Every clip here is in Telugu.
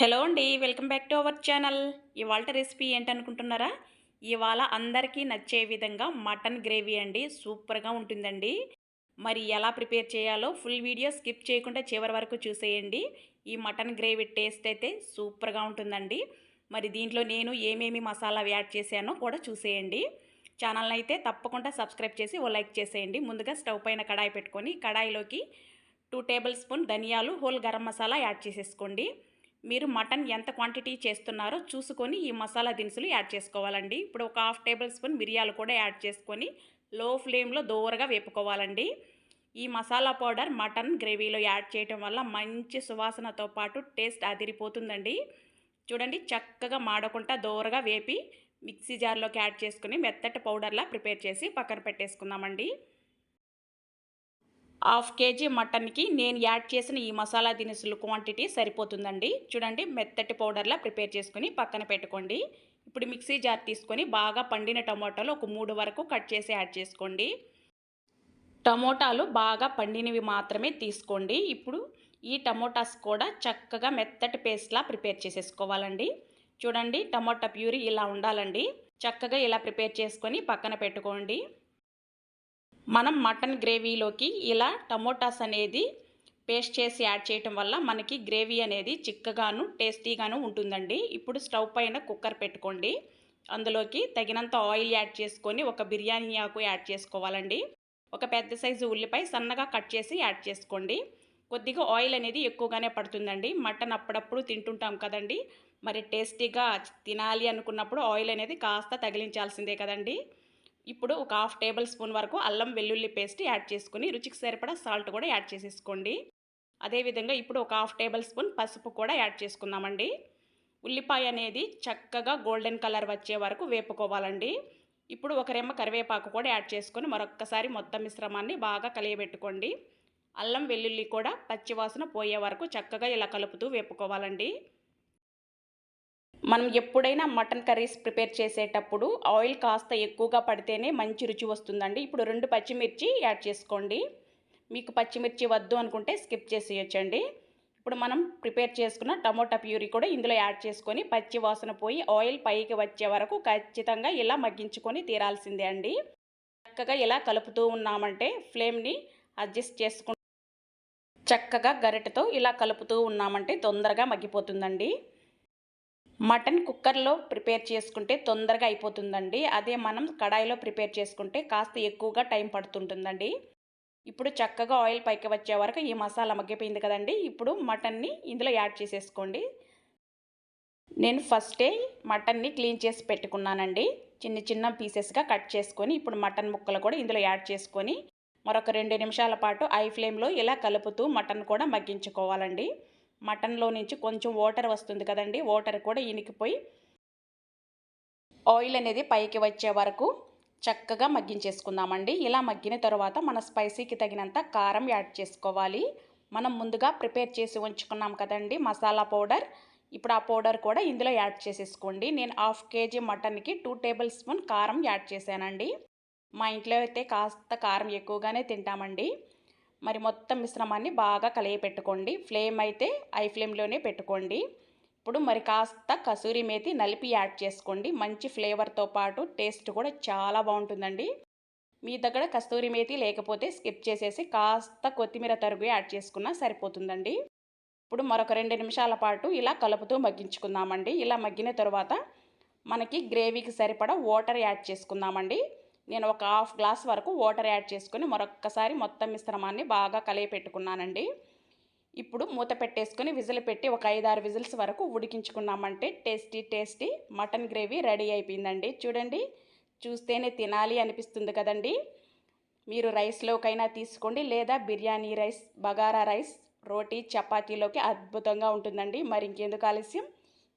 హలో అండి welcome back to our channel. ఇవాళ రెసిపీ ఏంటనుకుంటున్నారా? ఇవాళ అందరికీ నచ్చే విధంగా మటన్ గ్రేవీ అండి సూపర్గా ఉంటుందండి. మరి ఎలా ప్రిపేర్ చేయాలో ఫుల్ వీడియో స్కిప్ చేయకుండా చివరి వరకు చూసేయండి. ఈ మటన్ గ్రేవీ టేస్ట్ అయితే సూపర్గా ఉంటుందండి. మరి దీంట్లో నేను ఏమేమి మసాలా యాడ్ చేశానో కూడా చూసేయండి. ఛానల్ని అయితే తప్పకుండా సబ్స్క్రైబ్ చేసి ఓ లైక్ చేసేయండి. ముందుగా స్టవ్ పైన కడాయి పెట్టుకొని కడాయిలోకి టూ టేబుల్ స్పూన్ ధనియాలు హోల్ గరం మసాలా యాడ్ చేసేసుకోండి. మీరు మటన్ ఎంత క్వాంటిటీ చేస్తున్నారో చూసుకొని ఈ మసాలా దినుసులు యాడ్ చేసుకోవాలండి. ఇప్పుడు ఒక హాఫ్ టేబుల్ స్పూన్ మిరియాలు కూడా యాడ్ చేసుకొని లో ఫ్లేమ్లో దోరగా వేపుకోవాలండి. ఈ మసాలా పౌడర్ మటన్ గ్రేవీలో యాడ్ చేయటం వల్ల మంచి సువాసనతో పాటు టేస్ట్ అదిరిపోతుందండి. చూడండి చక్కగా మాడకుండా దోరగా వేపి మిక్సీ జార్లోకి యాడ్ చేసుకుని మెత్తటి పౌడర్లా ప్రిపేర్ చేసి పక్కన పెట్టేసుకుందామండి. హాఫ్ కేజీ మటన్కి నేను యాడ్ చేసిన ఈ మసాలా దినుసులు క్వాంటిటీ సరిపోతుందండి. చూడండి మెత్తటి పౌడర్లా ప్రిపేర్ చేసుకుని పక్కన పెట్టుకోండి. ఇప్పుడు మిక్సీ జార్ తీసుకొని బాగా పండిన టమోటాలు ఒక మూడు వరకు కట్ చేసి యాడ్ చేసుకోండి. టమోటాలు బాగా పండినవి మాత్రమే తీసుకోండి. ఇప్పుడు ఈ టమోటాస్ కూడా చక్కగా మెత్తటి పేస్ట్లా ప్రిపేర్ చేసేసుకోవాలండి. చూడండి టమోటా ప్యూరీ ఇలా ఉండాలండి. చక్కగా ఇలా ప్రిపేర్ చేసుకొని పక్కన పెట్టుకోండి. మనం మటన్ గ్రేవీలోకి ఇలా టమోటాస్ అనేది పేస్ట్ చేసి యాడ్ చేయటం వల్ల మనకి గ్రేవీ అనేది చిక్కగాను టేస్టీగాను ఉంటుందండి. ఇప్పుడు స్టవ్ పైన కుక్కర్ పెట్టుకోండి. అందులోకి తగినంత ఆయిల్ యాడ్ చేసుకొని ఒక బిర్యానీ ఆకు యాడ్ చేసుకోవాలండి. ఒక పెద్ద సైజు ఉల్లిపాయ సన్నగా కట్ చేసి యాడ్ చేసుకోండి. కొద్దిగా ఆయిల్ అనేది ఎక్కువగానే పడుతుందండి. మటన్ అప్పుడప్పుడు తింటుంటాం కదండి. మరి టేస్టీగా తినాలి అనుకున్నప్పుడు ఆయిల్ అనేది కాస్త తగిలించాల్సిందే కదండి. ఇప్పుడు ఒక హాఫ్ టేబుల్ స్పూన్ వరకు అల్లం వెల్లుల్లి పేస్ట్ యాడ్ చేసుకుని రుచికి సరిపడా సాల్ట్ కూడా యాడ్ చేసేసుకోండి. అదేవిధంగా ఇప్పుడు ఒక హాఫ్ టేబుల్ స్పూన్ పసుపు కూడా యాడ్ చేసుకుందామండి. ఉల్లిపాయ అనేది చక్కగా గోల్డెన్ కలర్ వచ్చే వరకు వేపుకోవాలండి. ఇప్పుడు ఒక రెమ్మ కరివేపాకు కూడా యాడ్ చేసుకొని మరొక్కసారి మొత్తం మిశ్రమాన్ని బాగా కలియబెట్టుకోండి. అల్లం వెల్లుల్లి కూడా పచ్చివాసన పోయే వరకు చక్కగా ఇలా కలుపుతూ వేపుకోవాలండి. మనం ఎప్పుడైనా మటన్ కర్రీస్ ప్రిపేర్ చేసేటప్పుడు ఆయిల్ కాస్త ఎక్కువగా పడితేనే మంచి రుచి వస్తుందండి. ఇప్పుడు రెండు పచ్చిమిర్చి యాడ్ చేసుకోండి. మీకు పచ్చిమిర్చి వద్దు అనుకుంటే స్కిప్ చేసేయచ్చండి. ఇప్పుడు మనం ప్రిపేర్ చేసుకున్న టమోటా ప్యూరీ కూడా ఇందులో యాడ్ చేసుకొని పచ్చి వాసన పోయి ఆయిల్ పైకి వచ్చే వరకు ఖచ్చితంగా ఇలా మగ్గించుకొని తీరాల్సిందే అండి. చక్కగా ఇలా కలుపుతూ ఉన్నామంటే ఫ్లేమ్ని అడ్జస్ట్ చేసుకుంటూ చక్కగా గరిటతో ఇలా కలుపుతూ ఉన్నామంటే తొందరగా మగ్గిపోతుందండి. మటన్ కుక్కర్లో ప్రిపేర్ చేసుకుంటే తొందరగా అయిపోతుందండి. అదే మనం కడాయిలో ప్రిపేర్ చేసుకుంటే కాస్త ఎక్కువగా టైం పడుతుంటుందండి. ఇప్పుడు చక్కగా ఆయిల్ పైకి వచ్చే వరకు ఈ మసాలా మగ్గిపోయింది కదండి. ఇప్పుడు మటన్ని ఇందులో యాడ్ చేసేసుకోండి. నేను ఫస్టే మటన్ని క్లీన్ చేసి పెట్టుకున్నానండి. చిన్న చిన్న పీసెస్గా కట్ చేసుకొని ఇప్పుడు మటన్ ముక్కలు కూడా ఇందులో యాడ్ చేసుకొని మరొక రెండు నిమిషాల పాటు ఐ ఫ్లేమ్లో ఇలా కలుపుతూ మటన్ కూడా మగ్గించుకోవాలండి. మటన్లో నుంచి కొంచెం వాటర్ వస్తుంది కదండి వాటర్ కూడా ఇనికిపోయి ఆయిల్ అనేది పైకి వచ్చే వరకు చక్కగా మగ్గించేసుకుందామండి. ఇలా మగ్గిన తర్వాత మన స్పైసీకి తగినంత కారం యాడ్ చేసుకోవాలి. మనం ముందుగా ప్రిపేర్ చేసి ఉంచుకున్నాం కదండి మసాలా పౌడర్. ఇప్పుడు ఆ పౌడర్ కూడా ఇందులో యాడ్ చేసేసుకోండి. నేను హాఫ్ కేజీ మటన్కి టూ టేబుల్ స్పూన్ కారం యాడ్ చేశానండి. మా ఇంట్లో అయితే కాస్త కారం ఎక్కువగానే తింటామండి. మరి మొత్తం మిశ్రమాన్ని బాగా కలియపెట్టుకోండి ఫ్లేమ్ అయితే ఐ ఫ్లేమ్లోనే పెట్టుకోండి. ఇప్పుడు మరి కాస్త కసూరి మేతి నలిపి యాడ్ చేసుకోండి. మంచి ఫ్లేవర్తో పాటు టేస్ట్ కూడా చాలా బాగుంటుందండి. మీ దగ్గర కస్తూరి మేతి లేకపోతే స్కిప్ చేసేసి కాస్త కొత్తిమీర తరుగు యాడ్ చేసుకున్నా సరిపోతుందండి. ఇప్పుడు మరొక రెండు నిమిషాల పాటు ఇలా కలుపుతూ మగ్గించుకుందామండి. ఇలా మగ్గిన తర్వాత మనకి గ్రేవీకి సరిపడా వాటర్ యాడ్ చేసుకుందామండి. నేను ఒక హాఫ్ గ్లాస్ వరకు వాటర్ యాడ్ చేసుకొని మరొక్కసారి మొత్తం మిశ్రమాన్ని బాగా కలిగి పెట్టుకున్నానండి. ఇప్పుడు మూత పెట్టేసుకొని విజిల్ పెట్టి ఒక ఐదారు విజిల్స్ వరకు ఉడికించుకున్నామంటే tasty tasty mutton gravy ready అయిపోయిందండి. చూడండి చూస్తేనే తినాలి అనిపిస్తుంది కదండి. మీరు రైస్లోకైనా తీసుకోండి లేదా బిర్యానీ రైస్ బగారా రైస్ రోటీ చపాతీలోకి అద్భుతంగా ఉంటుందండి. మరి ఇంకెందుకు ఆలస్యం?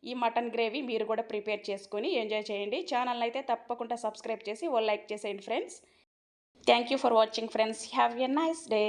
ఈ మటన్ గ్రేవీ మీరు కూడా ప్రిపేర్ చేసుకొని ఎంజాయ్ చేయండి. ఛానల్ అయితే తప్పకుండా సబ్స్క్రైబ్ చేసి ఓ లైక్ చేసేయండి friends. Thank you for watching friends. Have a nice day.